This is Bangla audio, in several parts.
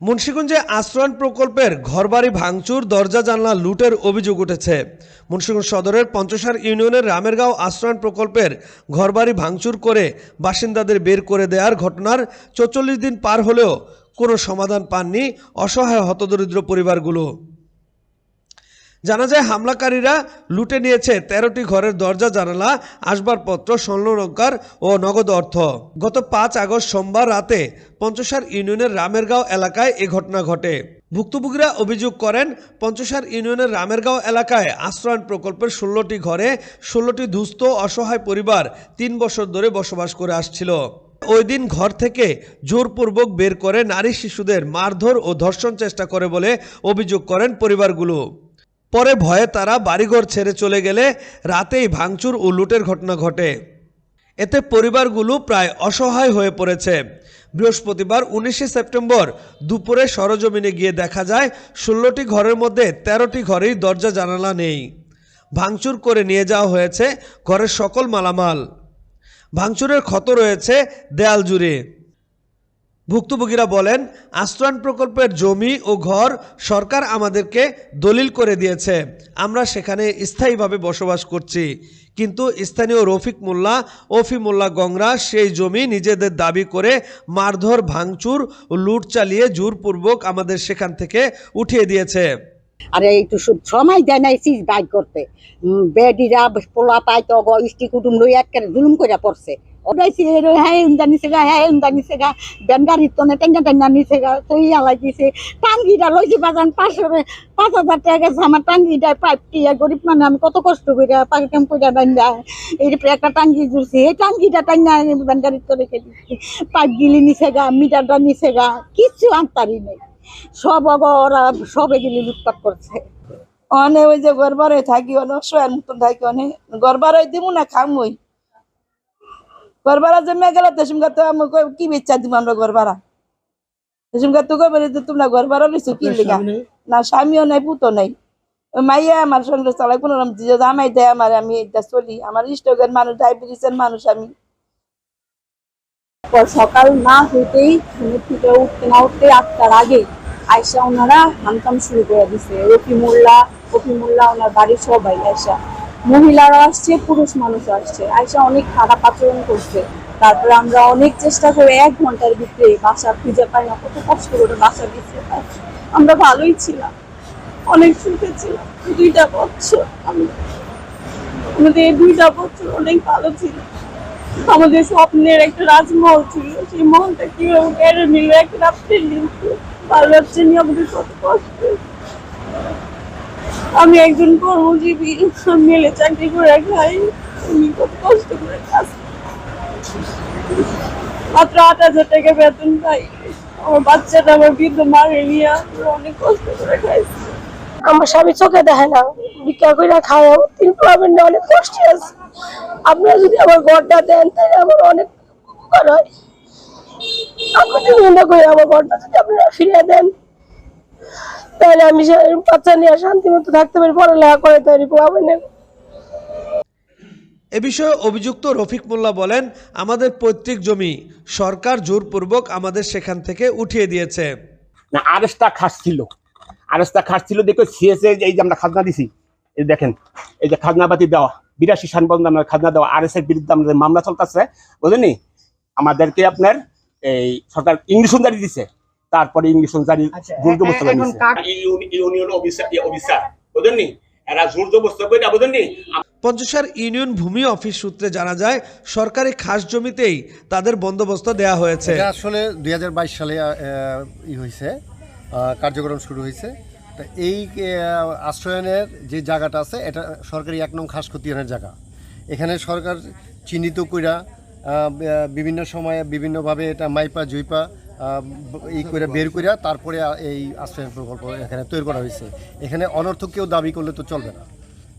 মুন্সিগঞ্জে আশ্রয়ণ প্রকল্পের ঘরবাড়ি ভাঙচুর, দরজা জানলা লুটের অভিযোগ উঠেছে। মুন্সিগঞ্জ সদরের পঞ্চসার ইউনিয়নের রামেরগাঁও আশ্রয়ণ প্রকল্পের ঘরবাড়ি ভাঙচুর করে বাসিন্দাদের বের করে দেওয়ার ঘটনার চৌচল্লিশ দিন পার হলেও কোনো সমাধান পাননি অসহায় হতদরিদ্র পরিবারগুলো। জানা যায় হামলাকারীরা লুটে নিয়েছে তেরোটি ঘরের দরজা, জানালা, আসবাবপত্র, স্বর্ণলঙ্কার ও নগদ অর্থ। গত পাঁচ আগস্ট সোমবার রাতে পঞ্চসার ইউনিয়নের রামেরগাঁও এলাকায় এ ঘটনা ঘটে। ভুক্তভোগীরা অভিযোগ করেন, পঞ্চসার ইউনিয়নের রামেরগাঁও এলাকায় আশ্রয়ণ প্রকল্পের ষোলোটি ঘরে ষোলোটি দুস্থ অসহায় পরিবার তিন বছর ধরে বসবাস করে আসছিল। ওই দিন ঘর থেকে জোরপূর্বক বের করে নারী শিশুদের মারধর ও ধর্ষণ চেষ্টা করে বলে অভিযোগ করেন পরিবারগুলো। পরে ভয়ে তারা বাড়িঘর ছেড়ে চলে গেলে রাতেই ভাঙচুর ও লুটের ঘটনা ঘটে। এতে পরিবারগুলো প্রায় অসহায় হয়ে পড়েছে। বৃহস্পতিবার উনিশে সেপ্টেম্বর দুপুরে সরজমিনে গিয়ে দেখা যায়, ষোলোটি ঘরের মধ্যে তেরোটি ঘরেই দরজা জানালা নেই। ভাঙচুর করে নিয়ে যাওয়া হয়েছে ঘরের সকল মালামাল। ভাঙচুরের ক্ষত রয়েছে দেয়াল জুড়ে। ভুক্তভোগীরা বলেন, আশ্রয়ণ প্রকল্পের জমি ও ঘর সরকার আমাদেরকে দলিল করে দিয়েছে। আমরা সেখানে স্থায়ীভাবে বসবাস করছি। কিন্তু স্থানীয় রফিক মোল্লা, ওফি মোল্লা গংরা সেই জমি নিজেদের দাবি করে মারধর, ভাঙচুর ও লুট চালিয়ে জোরপূর্বক আমাদের সেখান থেকে উঠিয়ে দিয়েছে। আরে, একটু সময় দেয় না চিজ বাইক করতে। বেডিরা পোলা পাইতো গো, ইষ্টি কুটুম লই একেবারে জুলুম করে পড়ছে। ওটাইছি হ্যাঁ উন্দা নিছে গা হ্যাঁ উন্দা নিছে গা বেঙ্গারির তনে টেঙ্গা টেঙ্গা নিছে গা আলাই দিছে টাঙ্গিটা পাঁচ হাজার টাকা গেছে আমার টাঙ্গিটা পাইপ দিয়ে গরিব মানে আমি কত কষ্ট করে একটা টাঙ্গি জুড়ছি এই টাঙ্গিটা টাঙ্গা দিচ্ছি পাইপ গিলি নিছে গা মিটারটা নিছে গা কিচ্ছু আনতারি নেই সব ওরা সব এগুলি লুটপাট করছে অনে ওই যে গরবারে থাকি অনেক অসহায়ের মতন থাকি অনেক গরবারে দিব না খামই গরবারা জমে গেল তেসুমকা তো আমি কি বেচা দিব আমরা গরবারা তেসুমকা তো তোমরা গরবারা লিছো কি লিগা? না স্বামীও নাই পুতো নাই। মাইয়া আমার সঙ্গে চালাই কোনো রকম যে জামাই দেয় আমার আমি এটা চলি। আমার স্টোকের মানুষ ডায়াবেটিসের মানুষ আমি। সকাল না হইতেই ঘুমের থেকে উঠতে না উঠতে আটটার আগে আয়সা ওনারা হানকাম শুরু করে দিছে। রফি মোল্লা রফি মোল্লা ওনার বাড়ির সবাই আয়সা মহিলারা আসছে, পুরুষ মানুষ আসছে। আয়সা অনেক খারাপ আচরণ করছে। তারপরে আমরা অনেক চেষ্টা করে এক ঘণ্টার ভিতরে বাসা খুঁজে পাই না, কত কষ্ট করে বাসা দিতে পাই। আমরা ভালোই ছিলাম, অনেক সুখে ছিলাম। দুইটা বছর আমি, আমাদের দুইটা বছর অনেক ভালো ছিল। আমাদের স্বপ্নের একটা রাজমহল ছিল, সেই মহলটা কীভাবে কেড়ে নিল এক রাত্রে বারো রাত্রে নিয়ে আমাদের কত কষ্ট আমি একজন কর্মজীবী মেলে চাকরি করে খাই আমি কত কষ্ট করে কাজ। মাত্র আট হাজার টাকা বেতন পাই। আমার বাচ্চাটা আমার বৃদ্ধ মারে নিয়ে অনেক কষ্ট করে খাইছি। আমার স্বামী চোখে দেখে না, ভিক্ষা করে খায় তিন পাবেন না অনেক কষ্ট আছে। আপনারা যদি আমার ঘরটা দেন, তাহলে আমার অনেক উপকার হয়। করে আমার ঘরটা যদি আপনারা ফিরিয়ে দেন। তাহলে আমি বাচ্চা নিয়ে শান্তি মতো থাকতে পারি পড়ালেখা করে তৈরি পাবেন না এ বিষয়ে অভিযুক্ত রফিক মোল্লা বলেন আমাদের পৈতৃক জমি সরকার জোরপূর্বক আমাদের সেখান থেকে উঠিয়ে দিয়েছে। না আরেসটা খাসছিল আরেসটা খাসছিল দেখো সিএসএ এই যে আমরা খাজনা দিছি এই দেখেন এই যে খাজনাবাতি দেওয়া বিরাশি সান পর্যন্ত আমরা খাজনা দেওয়া আর এর বিরুদ্ধে আমাদের মামলা চলতেছে। বুঝলেনি? আমাদেরকে আপনার এই সরকার ইংলিশ জারি দিছে। তারপরে ইংলিশ জারি জবস্ত ইউনিয়ন অফিসার অফিসার বুঝলেনি এরা করে বুঝলেনি পঞ্চসার ইউনিয়ন ভূমি অফিস সূত্রে জানা যায় সরকারি খাস জমিতেই তাদের বন্দোবস্ত দেয়া হয়েছে। এটা আসলে দুই হাজার বাইশ সালে আহ, ই হয়েছে কার্যক্রম শুরু হয়েছে তা এই আহ, আশ্রয়নের যে জায়গাটা আছে এটা সরকারি এক নং খাস খতিয়ানের জায়গা। এখানে সরকার চিহ্নিত কইরা আহ, বিভিন্ন সময়ে বিভিন্নভাবে এটা মাইপা জুইপা এই করে বের কইরা তারপরে এই আশ্রয় প্রকল্প এখানে তৈরি করা হয়েছে এখানে অনর্থক কেউ দাবি করলে তো চলবে না।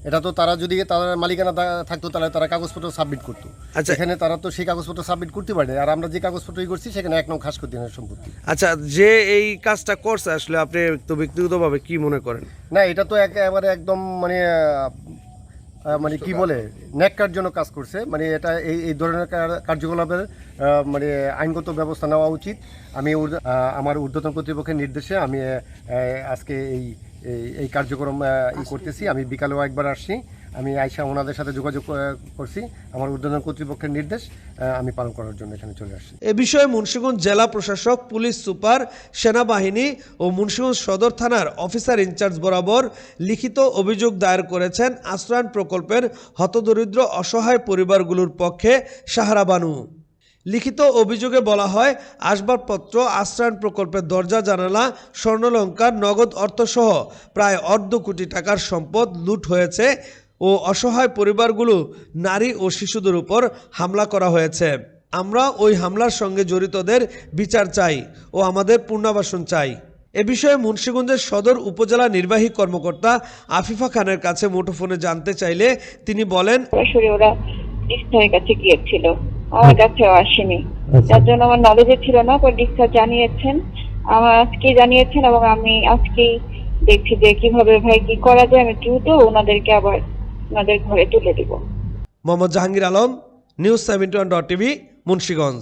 এটা তো তারা যদি তারা মালিকানা থাকতো তাহলে তারা কাগজপত্র সাবমিট করতো। আচ্ছা। এখানে তারা তো সেই কাগজপত্র সাবমিট করতে পারে আর আমরা যে কাগজপত্রই করছি সেখানে এক নং খাস খতিয়ানের সম্পত্তি। আচ্ছা যে এই কাজটা করছে আসলে আপনি তো ব্যক্তিগতভাবে কি মনে করেন? না এটা তো একেবারে একদম মানে মানে কি বলে ন্যাক্কারজনক কাজ করছে। মানে এটা এই এই ধরনের কার্যকলাপের মানে আইনগত ব্যবস্থা নেওয়া উচিত। আমি আমার ঊর্ধ্বতন কর্তৃপক্ষের নির্দেশে আমি আজকে এই এই- কার্যক্রম ই করতেছি। আমি বিকালেও একবার আসছি। আমি আইসা ওনাদের সাথে যোগাযোগ করছি। আমার ঊর্ধ্বতন কর্তৃপক্ষের নির্দেশ আমি পালন করার জন্য এখানে চলে আসছি। এ বিষয়ে মুন্সিগঞ্জ জেলা প্রশাসক, পুলিশ সুপার, সেনাবাহিনী ও মুন্সিগঞ্জ সদর থানার অফিসার ইনচার্জ বরাবর লিখিত অভিযোগ দায়ের করেছেন আশ্রয়ণ প্রকল্পের হতদরিদ্র, অসহায় পরিবারগুলোর পক্ষে সাহারা বানু। লিখিত অভিযোগে বলা হয়, আসবাবপত্র, আশ্রয়ণ প্রকল্পের দরজা, জানালা, স্বর্ণলঙ্কার, নগদ অর্থসহ প্রায় অর্ধ কোটি টাকার সম্পদ লুট হয়েছে। ও অসহায় পরিবারগুলো নারী ও শিশুদের উপর হামলা করা হয়েছে। আমরা ওই হামলার সঙ্গে জড়িতদের বিচার চাই ও আমাদের পুনর্বাসন চাই। এ বিষয়ে মুন্সীগঞ্জের সদর উপজেলা নির্বাহী কর্মকর্তা আফিফা খানের কাছে মুঠোফোনে জানতে চাইলে তিনি বলেন সরাসরি ওরা কাছে গিয়েছিল। আমার কাছেও আসেনি। যার জন্য আমার নলেজে ছিল না পর ডিস্টা জানিয়েছেন। আমার আজকে জানিয়েছেন এবং আমি আজকেই দেখছি যে কীভাবে ভাই কি করা যায়। আমি দ্রুত ওনাদেরকে আবার ওনাদের ঘরে তুলে দিব। Mohammad Jahangir Alam news seventy one dot TV Munshiganj.